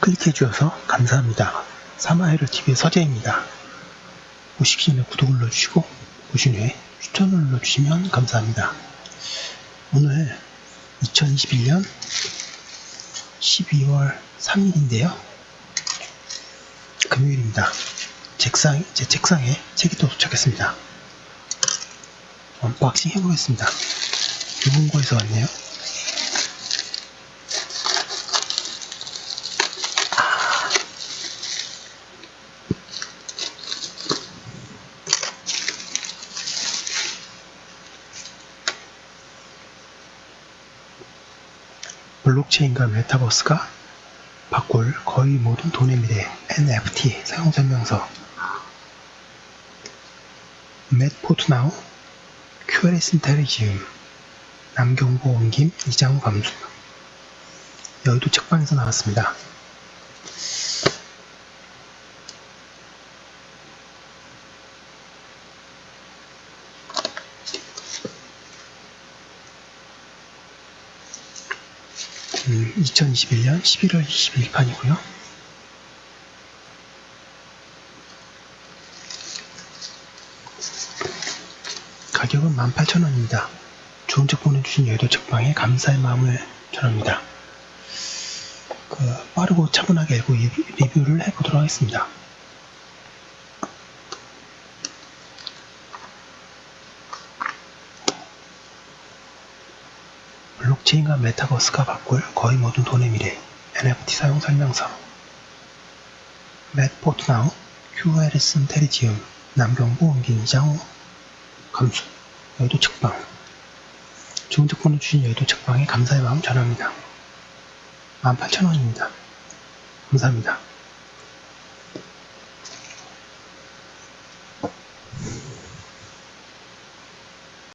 클릭해 주셔서 감사합니다. 사마이를 TV의 서재입니다. 보시기 전에 구독을 눌러주시고 보신 후에 추천을 눌러주시면 감사합니다. 오늘 2021년 12월 3일인데요. 금요일입니다. 책상, 제 책상에 책이 또 도착했습니다. 언박싱 해보겠습니다. 유분고에서 왔네요. 블록체인과 메타버스가 바꿀 거의 모든 돈의 미래 NFT 사용 설명서. 맷 포트나우 QRS 인텔리지움 남경보 옮김 이장우 감수. 여의도 책방에서 나왔습니다. 음, 2021년 11월 22일 판이고요. 가격은 18,000원입니다. 좋은 책 보내주신 여의도 책방에 감사의 마음을 전합니다. 그 빠르고 차분하게 읽고 리뷰- 리뷰를 해보도록 하겠습니다. 블록체인과 메타버스가 바꿀 거의 모든 돈의 미래. NFT 사용 설명서. 맷 포트나우 QRS 인텔리지움 남경보 옮긴 이장호 감수. 여의도 책방. 좋은 책 보내주신 여의도 책방에 감사의 마음 전합니다. 18,000원입니다. 감사합니다